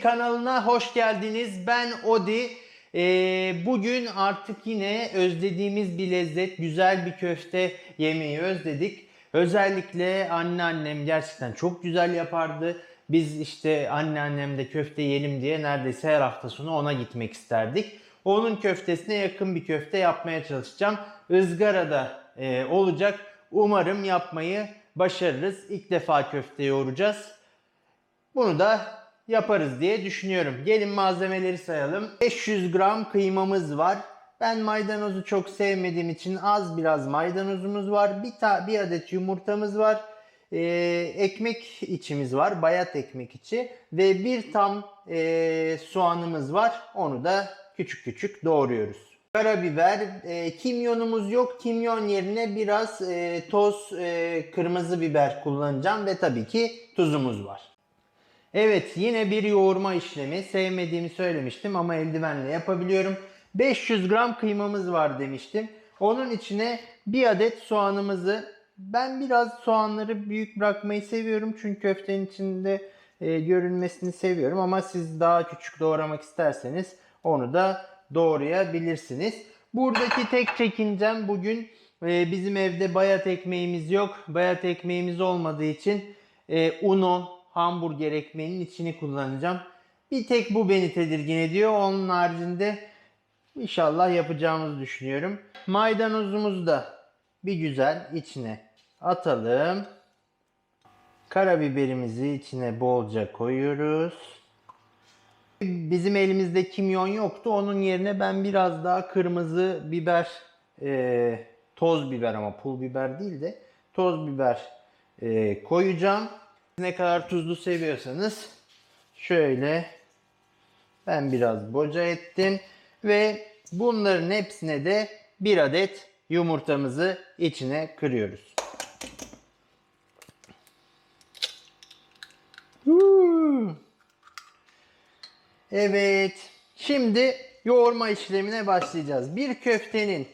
Kanalına hoş geldiniz. Ben Odi. Ee, bugün artık yine özlediğimiz bir lezzet, güzel bir köfte yemeği özledik. Özellikle anneannem gerçekten çok güzel yapardı. Biz işte anneannemde köfte yiyelim diye neredeyse her hafta sonu ona gitmek isterdik. Onun köftesine yakın bir köfte yapmaya çalışacağım. Izgarada e, olacak. Umarım yapmayı başarırız. İlk defa köfte yoğuracağız. Bunu da yaparız diye düşünüyorum. Gelin malzemeleri sayalım. 500 gram kıymamız var. Ben maydanozu çok sevmediğim için az biraz maydanozumuz var. Bir, ta, bir adet yumurtamız var. Ee, ekmek içimiz var. Bayat ekmek içi. Ve bir tam e, soğanımız var. Onu da küçük küçük doğruyoruz. Karabiber, e, kimyonumuz yok. Kimyon yerine biraz e, toz e, kırmızı biber kullanacağım ve tabii ki tuzumuz var. Evet yine bir yoğurma işlemi. Sevmediğimi söylemiştim ama eldivenle yapabiliyorum. 500 gram kıymamız var demiştim. Onun içine bir adet soğanımızı ben biraz soğanları büyük bırakmayı seviyorum. Çünkü köftenin içinde e, görünmesini seviyorum. Ama siz daha küçük doğramak isterseniz onu da doğrayabilirsiniz. Buradaki tek çekincem bugün e, bizim evde bayat ekmeğimiz yok. Bayat ekmeğimiz olmadığı için e, uno hamburger ekmeğinin içini kullanacağım. Bir tek bu beni tedirgin ediyor. Onun haricinde inşallah yapacağımızı düşünüyorum. Maydanozumuzu da bir güzel içine atalım. Karabiberimizi içine bolca koyuyoruz. Bizim elimizde kimyon yoktu. Onun yerine ben biraz daha kırmızı biber, e, toz biber ama pul biber değil de toz biber e, koyacağım. Ne kadar tuzlu seviyorsanız şöyle ben biraz boca ettim ve bunların hepsine de bir adet yumurtamızı içine kırıyoruz. Huu. Evet. Şimdi yoğurma işlemine başlayacağız. Bir köftenin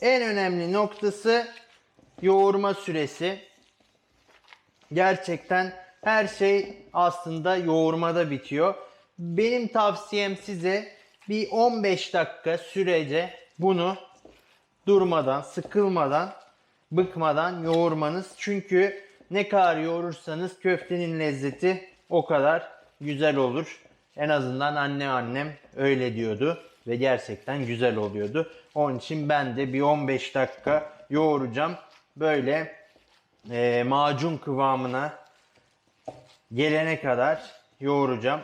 en önemli noktası yoğurma süresi. Gerçekten her şey aslında yoğurmada bitiyor. Benim tavsiyem size bir 15 dakika sürece bunu durmadan, sıkılmadan, bıkmadan yoğurmanız. Çünkü ne kadar yoğurursanız köftenin lezzeti o kadar güzel olur. En azından anne annem öyle diyordu ve gerçekten güzel oluyordu. Onun için ben de bir 15 dakika yoğuracağım. Böyle e, macun kıvamına gelene kadar yoğuracağım.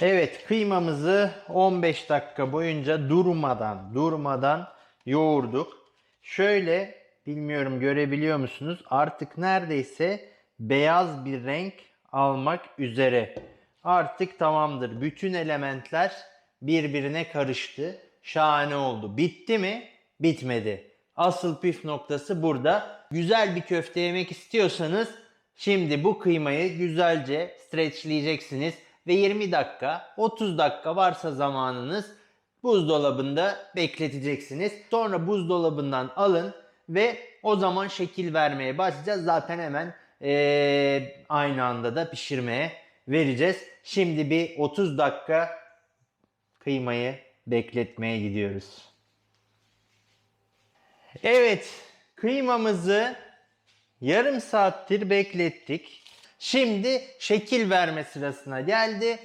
Evet kıymamızı 15 dakika boyunca durmadan durmadan yoğurduk. Şöyle bilmiyorum görebiliyor musunuz? Artık neredeyse beyaz bir renk almak üzere. Artık tamamdır. Bütün elementler birbirine karıştı. Şahane oldu. Bitti mi? Bitmedi. Asıl püf noktası burada. Güzel bir köfte yemek istiyorsanız şimdi bu kıymayı güzelce streçleyeceksiniz ve 20 dakika, 30 dakika varsa zamanınız buzdolabında bekleteceksiniz. Sonra buzdolabından alın ve o zaman şekil vermeye başlayacağız. Zaten hemen ee, aynı anda da pişirmeye vereceğiz. Şimdi bir 30 dakika kıymayı bekletmeye gidiyoruz. Evet, kıymamızı yarım saattir beklettik. Şimdi şekil verme sırasına geldi.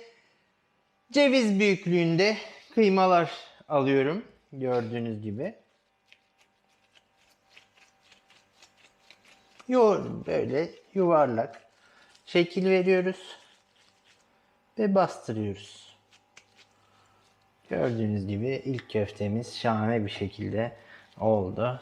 Ceviz büyüklüğünde kıymalar alıyorum gördüğünüz gibi. Yoğur böyle yuvarlak şekil veriyoruz ve bastırıyoruz. Gördüğünüz gibi ilk köftemiz şahane bir şekilde oldu.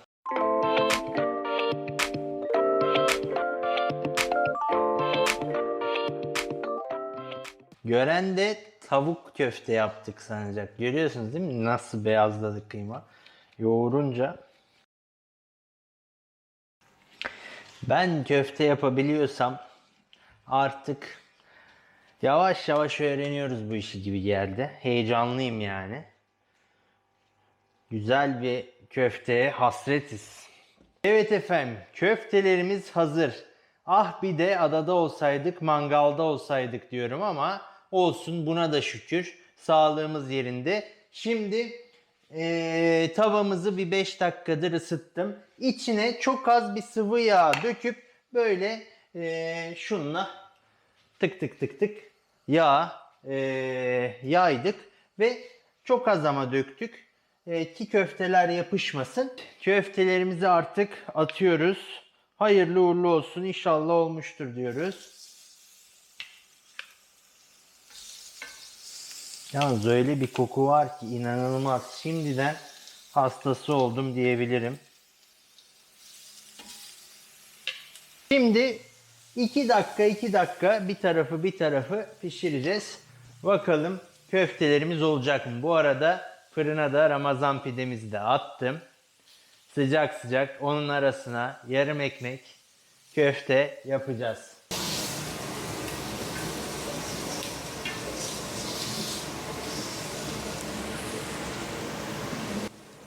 Gören de tavuk köfte yaptık sanacak. Görüyorsunuz değil mi? Nasıl beyazladı kıyma. Yoğurunca ben köfte yapabiliyorsam artık yavaş yavaş öğreniyoruz bu işi gibi geldi. Heyecanlıyım yani. güzel bir köfteye hasretiz. Evet efendim köftelerimiz hazır. Ah bir de adada olsaydık mangalda olsaydık diyorum ama olsun buna da şükür. Sağlığımız yerinde. Şimdi eee, tavamızı bir 5 dakikadır ısıttım. İçine çok az bir sıvı yağ döküp böyle eee şunla tık tık tık tık yağ eee, yaydık ve çok az ama döktük e, ki köfteler yapışmasın. Köftelerimizi artık atıyoruz. Hayırlı uğurlu olsun inşallah olmuştur diyoruz. Yalnız öyle bir koku var ki inanılmaz. Şimdiden hastası oldum diyebilirim. Şimdi 2 dakika 2 dakika bir tarafı bir tarafı pişireceğiz. Bakalım köftelerimiz olacak mı? Bu arada fırına da Ramazan pidemizi de attım. Sıcak sıcak onun arasına yarım ekmek köfte yapacağız.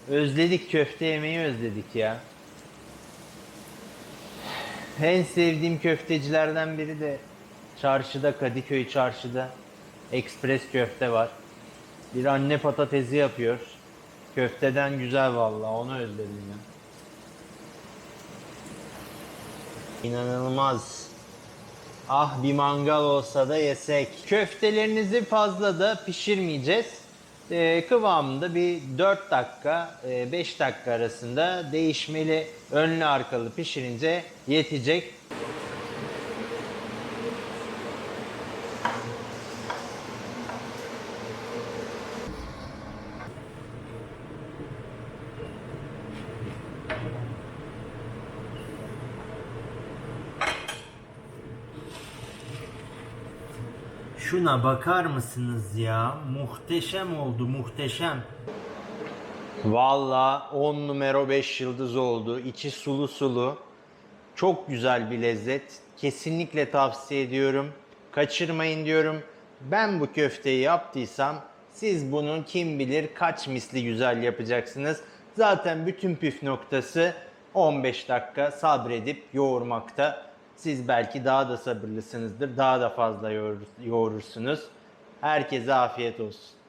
Özledik köfte yemeyi özledik ya. En sevdiğim köftecilerden biri de çarşıda Kadıköy çarşıda ekspres köfte var. Bir anne patatesi yapıyor. Köfteden güzel vallahi onu özledim ya. İnanılmaz. Ah bir mangal olsa da yesek. Köftelerinizi fazla da pişirmeyeceğiz. Ee, kıvamında bir 4 dakika, 5 dakika arasında değişmeli önlü arkalı pişirince yetecek. Şuna bakar mısınız ya? Muhteşem oldu, muhteşem. Valla 10 numara 5 yıldız oldu. İçi sulu sulu. Çok güzel bir lezzet. Kesinlikle tavsiye ediyorum. Kaçırmayın diyorum. Ben bu köfteyi yaptıysam siz bunun kim bilir kaç misli güzel yapacaksınız. Zaten bütün püf noktası 15 dakika sabredip yoğurmakta. Siz belki daha da sabırlısınızdır. Daha da fazla yoğur- yoğurursunuz. Herkese afiyet olsun.